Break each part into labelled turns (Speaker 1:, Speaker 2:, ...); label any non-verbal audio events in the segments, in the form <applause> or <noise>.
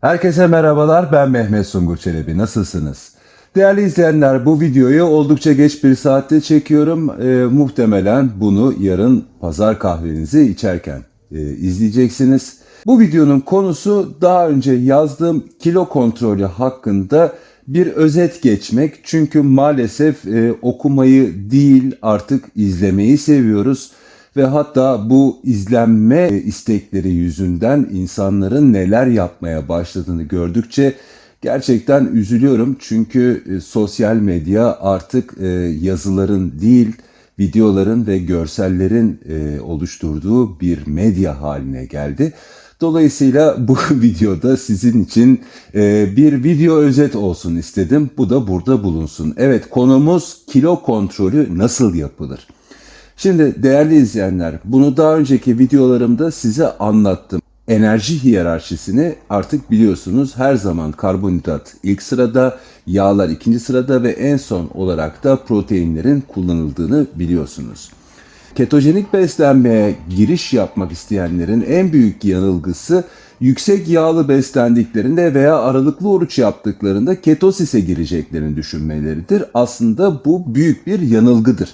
Speaker 1: Herkese merhabalar ben Mehmet Sungur Çelebi nasılsınız? Değerli izleyenler bu videoyu oldukça geç bir saatte çekiyorum. Ee, muhtemelen bunu yarın pazar kahvenizi içerken e, izleyeceksiniz. Bu videonun konusu daha önce yazdığım kilo kontrolü hakkında bir özet geçmek. Çünkü maalesef e, okumayı değil artık izlemeyi seviyoruz ve hatta bu izlenme istekleri yüzünden insanların neler yapmaya başladığını gördükçe gerçekten üzülüyorum. Çünkü e, sosyal medya artık e, yazıların değil videoların ve görsellerin e, oluşturduğu bir medya haline geldi. Dolayısıyla <laughs> bu videoda sizin için e, bir video özet olsun istedim. Bu da burada bulunsun. Evet konumuz kilo kontrolü nasıl yapılır? Şimdi değerli izleyenler bunu daha önceki videolarımda size anlattım. Enerji hiyerarşisini artık biliyorsunuz her zaman karbonhidrat ilk sırada, yağlar ikinci sırada ve en son olarak da proteinlerin kullanıldığını biliyorsunuz. Ketojenik beslenmeye giriş yapmak isteyenlerin en büyük yanılgısı yüksek yağlı beslendiklerinde veya aralıklı oruç yaptıklarında ketosise gireceklerini düşünmeleridir. Aslında bu büyük bir yanılgıdır.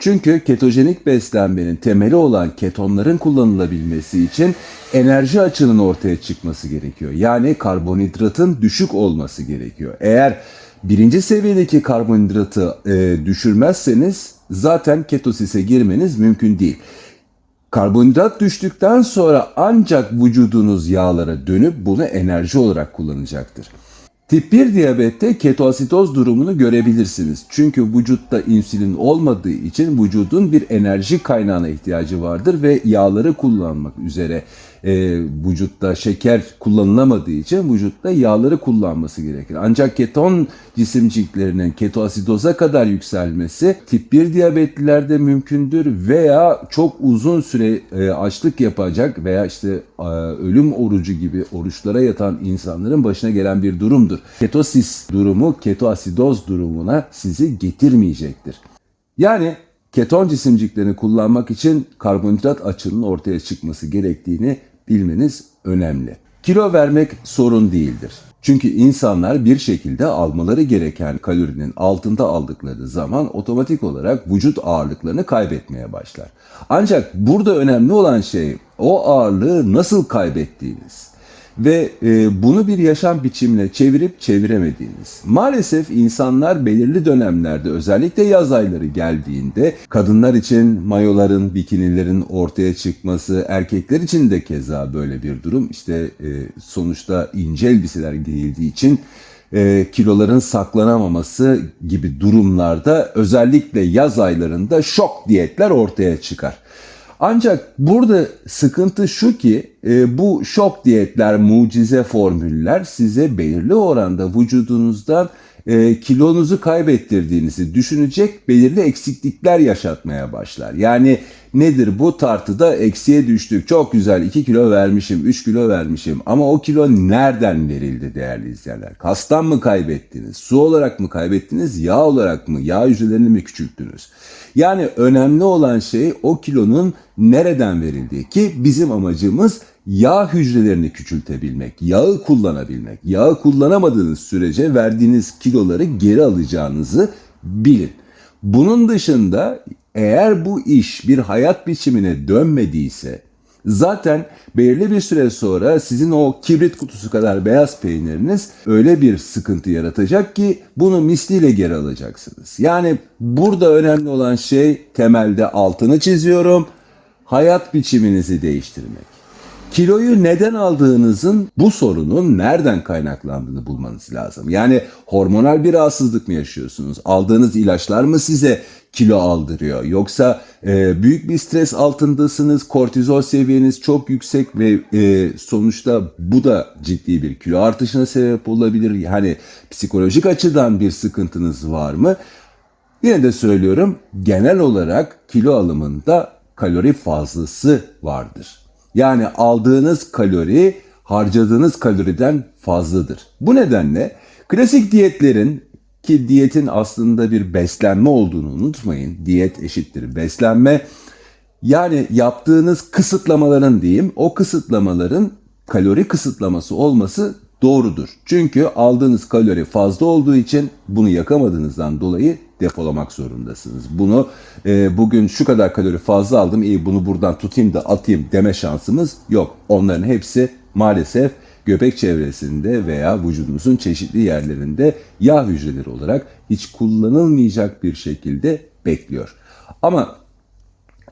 Speaker 1: Çünkü ketojenik beslenmenin temeli olan ketonların kullanılabilmesi için enerji açığının ortaya çıkması gerekiyor. Yani karbonhidratın düşük olması gerekiyor. Eğer birinci seviyedeki karbonhidratı e, düşürmezseniz zaten ketosise girmeniz mümkün değil. Karbonhidrat düştükten sonra ancak vücudunuz yağlara dönüp bunu enerji olarak kullanacaktır. Tip 1 diyabette ketoasitoz durumunu görebilirsiniz. Çünkü vücutta insülin olmadığı için vücudun bir enerji kaynağına ihtiyacı vardır ve yağları kullanmak üzere e, vücutta şeker kullanılamadığı için vücutta yağları kullanması gerekir. Ancak keton cisimciklerinin ketoasidoza kadar yükselmesi tip 1 diyabetlilerde mümkündür veya çok uzun süre e, açlık yapacak veya işte e, ölüm orucu gibi oruçlara yatan insanların başına gelen bir durumdur. Ketosis durumu ketoasidoz durumuna sizi getirmeyecektir. Yani keton cisimciklerini kullanmak için karbonhidrat açığının ortaya çıkması gerektiğini bilmeniz önemli. Kilo vermek sorun değildir. Çünkü insanlar bir şekilde almaları gereken kalorinin altında aldıkları zaman otomatik olarak vücut ağırlıklarını kaybetmeye başlar. Ancak burada önemli olan şey o ağırlığı nasıl kaybettiğiniz ve e, bunu bir yaşam biçimine çevirip çeviremediğiniz. Maalesef insanlar belirli dönemlerde özellikle yaz ayları geldiğinde kadınlar için mayoların, bikinilerin ortaya çıkması, erkekler için de keza böyle bir durum. İşte e, sonuçta ince elbiseler giyildiği için e, kiloların saklanamaması gibi durumlarda özellikle yaz aylarında şok diyetler ortaya çıkar. Ancak burada sıkıntı şu ki e, bu şok diyetler, mucize formüller size belirli oranda vücudunuzdan e, kilonuzu kaybettirdiğinizi düşünecek belirli eksiklikler yaşatmaya başlar. Yani nedir bu tartıda eksiye düştük çok güzel 2 kilo vermişim 3 kilo vermişim ama o kilo nereden verildi değerli izleyenler? Kastan mı kaybettiniz? Su olarak mı kaybettiniz? Yağ olarak mı? Yağ hücrelerini mi küçülttünüz? Yani önemli olan şey o kilonun nereden verildiği ki bizim amacımız yağ hücrelerini küçültebilmek, yağı kullanabilmek. Yağı kullanamadığınız sürece verdiğiniz kiloları geri alacağınızı bilin. Bunun dışında eğer bu iş bir hayat biçimine dönmediyse zaten belirli bir süre sonra sizin o kibrit kutusu kadar beyaz peyniriniz öyle bir sıkıntı yaratacak ki bunu misliyle geri alacaksınız. Yani burada önemli olan şey temelde altını çiziyorum. Hayat biçiminizi değiştirmek. Kiloyu neden aldığınızın bu sorunun nereden kaynaklandığını bulmanız lazım. Yani hormonal bir rahatsızlık mı yaşıyorsunuz? Aldığınız ilaçlar mı size kilo aldırıyor? Yoksa e, büyük bir stres altındasınız, kortizol seviyeniz çok yüksek ve e, sonuçta bu da ciddi bir kilo artışına sebep olabilir. Yani psikolojik açıdan bir sıkıntınız var mı? Yine de söylüyorum genel olarak kilo alımında kalori fazlası vardır. Yani aldığınız kalori harcadığınız kaloriden fazladır. Bu nedenle klasik diyetlerin ki diyetin aslında bir beslenme olduğunu unutmayın. Diyet eşittir beslenme. Yani yaptığınız kısıtlamaların diyeyim o kısıtlamaların kalori kısıtlaması olması doğrudur. Çünkü aldığınız kalori fazla olduğu için bunu yakamadığınızdan dolayı depolamak zorundasınız. Bunu e, bugün şu kadar kalori fazla aldım, iyi bunu buradan tutayım da atayım deme şansımız yok. Onların hepsi maalesef göbek çevresinde veya vücudumuzun çeşitli yerlerinde yağ hücreleri olarak hiç kullanılmayacak bir şekilde bekliyor. Ama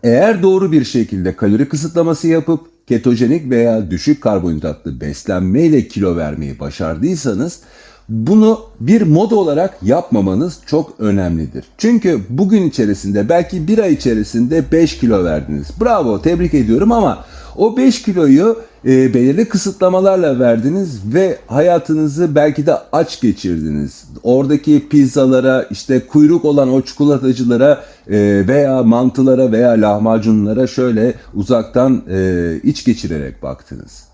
Speaker 1: eğer doğru bir şekilde kalori kısıtlaması yapıp ketojenik veya düşük karbonhidratlı beslenmeyle kilo vermeyi başardıysanız bunu bir moda olarak yapmamanız çok önemlidir. Çünkü bugün içerisinde belki bir ay içerisinde 5 kilo verdiniz. Bravo tebrik ediyorum ama o 5 kiloyu e, belirli kısıtlamalarla verdiniz ve hayatınızı belki de aç geçirdiniz. Oradaki pizzalara, işte kuyruk olan o çikolatacılara e, veya mantılara veya lahmacunlara şöyle uzaktan e, iç geçirerek baktınız.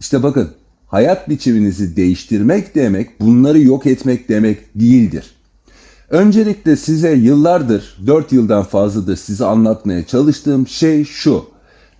Speaker 1: İşte bakın hayat biçiminizi değiştirmek demek bunları yok etmek demek değildir. Öncelikle size yıllardır, 4 yıldan fazladır size anlatmaya çalıştığım şey şu.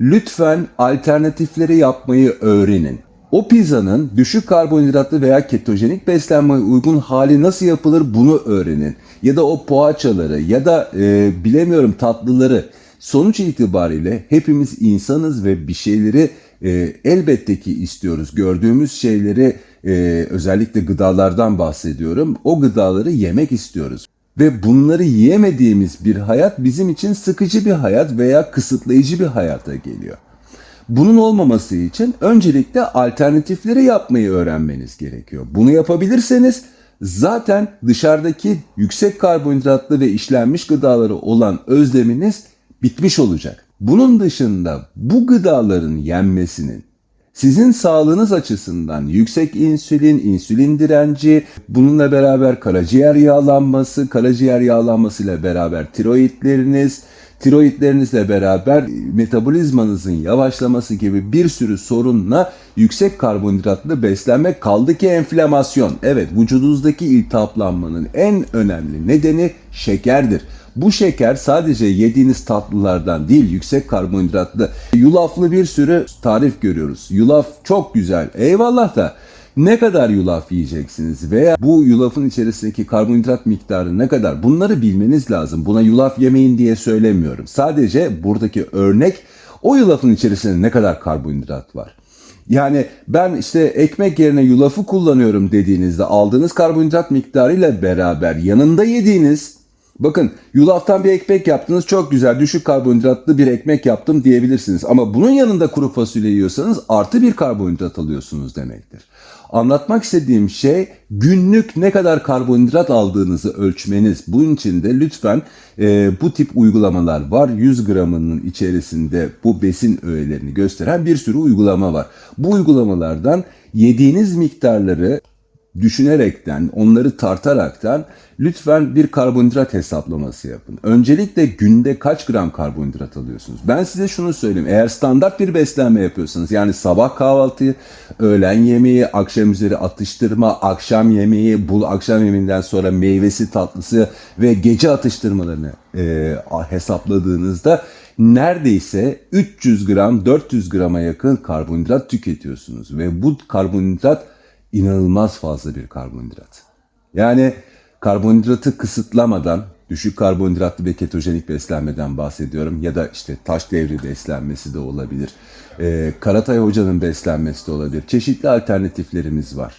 Speaker 1: Lütfen alternatifleri yapmayı öğrenin. O pizzanın düşük karbonhidratlı veya ketojenik beslenmeye uygun hali nasıl yapılır bunu öğrenin. Ya da o poğaçaları ya da e, bilemiyorum tatlıları. Sonuç itibariyle hepimiz insanız ve bir şeyleri e, elbette ki istiyoruz. Gördüğümüz şeyleri e, özellikle gıdalardan bahsediyorum. O gıdaları yemek istiyoruz. Ve bunları yiyemediğimiz bir hayat bizim için sıkıcı bir hayat veya kısıtlayıcı bir hayata geliyor. Bunun olmaması için öncelikle alternatifleri yapmayı öğrenmeniz gerekiyor. Bunu yapabilirseniz zaten dışarıdaki yüksek karbonhidratlı ve işlenmiş gıdaları olan özleminiz bitmiş olacak. Bunun dışında bu gıdaların yenmesinin sizin sağlığınız açısından yüksek insülin, insülin direnci, bununla beraber karaciğer yağlanması, karaciğer yağlanmasıyla beraber tiroidleriniz, tiroidlerinizle beraber metabolizmanızın yavaşlaması gibi bir sürü sorunla yüksek karbonhidratlı beslenme kaldı ki enflamasyon. Evet vücudunuzdaki iltihaplanmanın en önemli nedeni şekerdir. Bu şeker sadece yediğiniz tatlılardan değil yüksek karbonhidratlı yulaflı bir sürü tarif görüyoruz. Yulaf çok güzel eyvallah da ne kadar yulaf yiyeceksiniz veya bu yulafın içerisindeki karbonhidrat miktarı ne kadar bunları bilmeniz lazım. Buna yulaf yemeyin diye söylemiyorum. Sadece buradaki örnek o yulafın içerisinde ne kadar karbonhidrat var. Yani ben işte ekmek yerine yulafı kullanıyorum dediğinizde aldığınız karbonhidrat miktarıyla beraber yanında yediğiniz Bakın yulaftan bir ekmek yaptınız çok güzel düşük karbonhidratlı bir ekmek yaptım diyebilirsiniz. Ama bunun yanında kuru fasulye yiyorsanız artı bir karbonhidrat alıyorsunuz demektir. Anlatmak istediğim şey günlük ne kadar karbonhidrat aldığınızı ölçmeniz. Bunun için de lütfen e, bu tip uygulamalar var. 100 gramının içerisinde bu besin öğelerini gösteren bir sürü uygulama var. Bu uygulamalardan yediğiniz miktarları düşünerekten, onları tartaraktan lütfen bir karbonhidrat hesaplaması yapın. Öncelikle günde kaç gram karbonhidrat alıyorsunuz? Ben size şunu söyleyeyim. Eğer standart bir beslenme yapıyorsanız yani sabah kahvaltıyı, öğlen yemeği, akşam üzeri atıştırma, akşam yemeği, bul akşam yemeğinden sonra meyvesi, tatlısı ve gece atıştırmalarını e, hesapladığınızda neredeyse 300 gram, 400 grama yakın karbonhidrat tüketiyorsunuz ve bu karbonhidrat inanılmaz fazla bir karbonhidrat. Yani karbonhidratı kısıtlamadan düşük karbonhidratlı ve ketojenik beslenmeden bahsediyorum ya da işte taş devri beslenmesi de olabilir. Ee, Karatay Hoca'nın beslenmesi de olabilir. Çeşitli alternatiflerimiz var.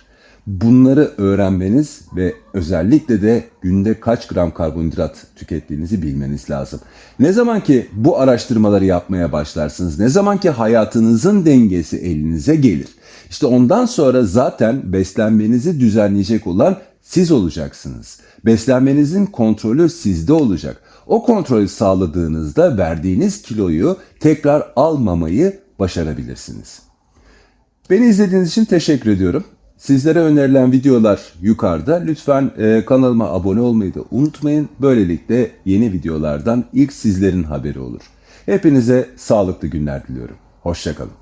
Speaker 1: Bunları öğrenmeniz ve özellikle de günde kaç gram karbonhidrat tükettiğinizi bilmeniz lazım. Ne zaman ki bu araştırmaları yapmaya başlarsınız, ne zaman ki hayatınızın dengesi elinize gelir. İşte ondan sonra zaten beslenmenizi düzenleyecek olan siz olacaksınız. Beslenmenizin kontrolü sizde olacak. O kontrolü sağladığınızda verdiğiniz kiloyu tekrar almamayı başarabilirsiniz. Beni izlediğiniz için teşekkür ediyorum. Sizlere önerilen videolar yukarıda. Lütfen e, kanalıma abone olmayı da unutmayın. Böylelikle yeni videolardan ilk sizlerin haberi olur. Hepinize sağlıklı günler diliyorum. Hoşçakalın.